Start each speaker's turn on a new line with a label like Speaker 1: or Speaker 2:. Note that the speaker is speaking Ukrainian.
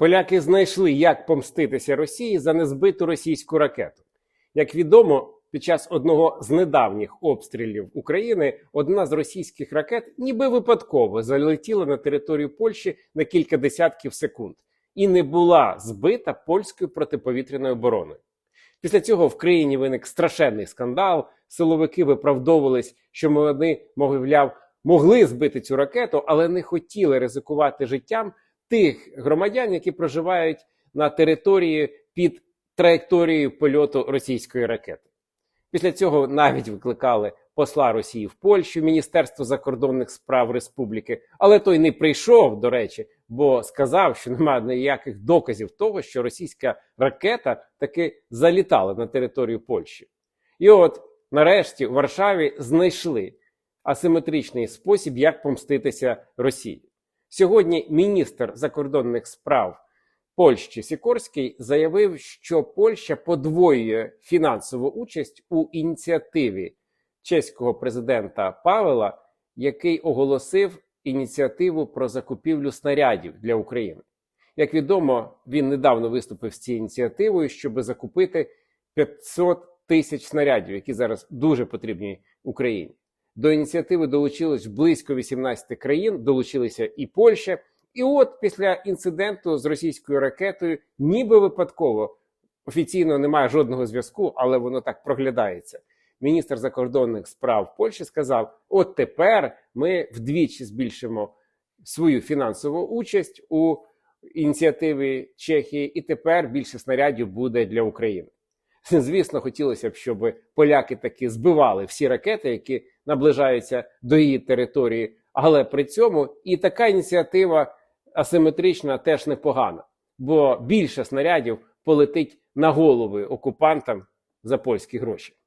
Speaker 1: Поляки знайшли, як помститися Росії за незбиту російську ракету. Як відомо, під час одного з недавніх обстрілів України одна з російських ракет ніби випадково залетіла на територію Польщі на кілька десятків секунд і не була збита польською протиповітряною обороною. Після цього в країні виник страшенний скандал. Силовики виправдовувались, що вони, мовляв, могли збити цю ракету, але не хотіли ризикувати життям тих громадян, які проживають на території під траєкторією польоту російської ракети. Після цього навіть викликали посла Росії в Польщу, Міністерство закордонних справ Республіки, але той не прийшов, до речі, бо сказав, що немає ніяких доказів того, що російська ракета таки залітала на територію Польщі. І от нарешті в Варшаві знайшли асиметричний спосіб, як помститися Росії. Сьогодні міністр закордонних справ Польщі Сікорський заявив, що Польща подвоює фінансову участь у ініціативі чеського президента Павела, який оголосив ініціативу про закупівлю снарядів для України. Як відомо, він недавно виступив з цією ініціативою, щоб закупити 500 тисяч снарядів, які зараз дуже потрібні Україні. До ініціативи долучилось близько 18 країн, долучилися і Польща. І от після інциденту з російською ракетою, ніби випадково офіційно немає жодного зв'язку, але воно так проглядається. Міністр закордонних справ Польщі сказав: от тепер ми вдвічі збільшимо свою фінансову участь у ініціативі Чехії, і тепер більше снарядів буде для України. Звісно, хотілося б, щоб поляки таки збивали всі ракети, які наближаються до її території, але при цьому і така ініціатива асиметрична теж непогана, бо більше снарядів полетить на голови окупантам за польські гроші.